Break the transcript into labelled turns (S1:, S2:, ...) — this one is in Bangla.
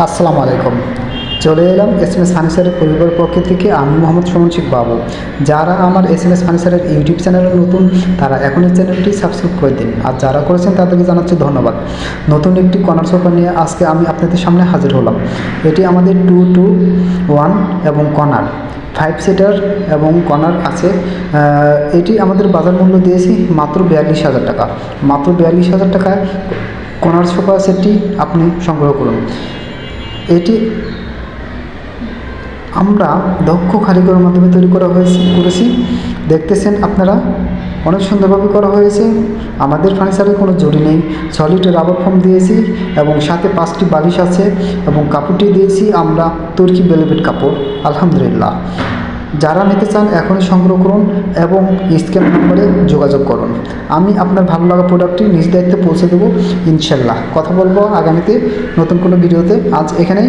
S1: আসসালামু আলাইকুম। চলে এলাম এস এম এস ফার্নিচারের পরিবারের পক্ষ থেকে আমি মোহাম্মদ সুমন শেখ বাবু। যারা আমার এস এম এস ফার্নিচারের ইউটিউব চ্যানেলে নতুন, তারা এখন এই চ্যানেলটি সাবস্ক্রাইব করে দিন। আর যারা করেছেন, তাদেরকে জানাচ্ছি ধন্যবাদ। নতুন একটি কর্নার সোফা নিয়ে আজকে আমি আপনাদের সামনে হাজির হলাম। এটি আমাদের টু টু ওয়ান এবং কর্নার। ফাইভ সিটার এবং কর্নার আছে। এটি আমাদের বাজার মূল্য দিয়েছি মাত্র বিয়াল্লিশ হাজার টাকা। মাত্র বিয়াল্লিশ হাজার টাকায় কর্নার সোফা সেটটি আপনি সংগ্রহ করুন। এটি আমরা দক্ষ কারিগরের মাধ্যমে তৈরি করা হয়েছে, করেছি। দেখতেছেন আপনারা, অনেক সুন্দরভাবে করা হয়েছে। আমাদের ফার্নিচারে কোনো জড়ি নেই। সলিড রাবার ফর্ম দিয়েছি এবং সাথে পাঁচটি বালিশ আছে এবং কাপড়টি দিয়েছি। আমরা তুর্কি বেলভেট কাপড়, আলহামদুলিল্লাহ। যারা নিতে চান এখনই সংগ্রহ করুন এবং স্ক্যান নম্বরে যোগাযোগ করুন। আমি আপনার ভালো লাগা প্রোডাক্টটি নিজ দায়িত্বে পৌঁছে দেবো, ইনশাল্লাহ। কথা বলব আগামীতে নতুন কোনো ভিডিওতে। আজ এখানেই।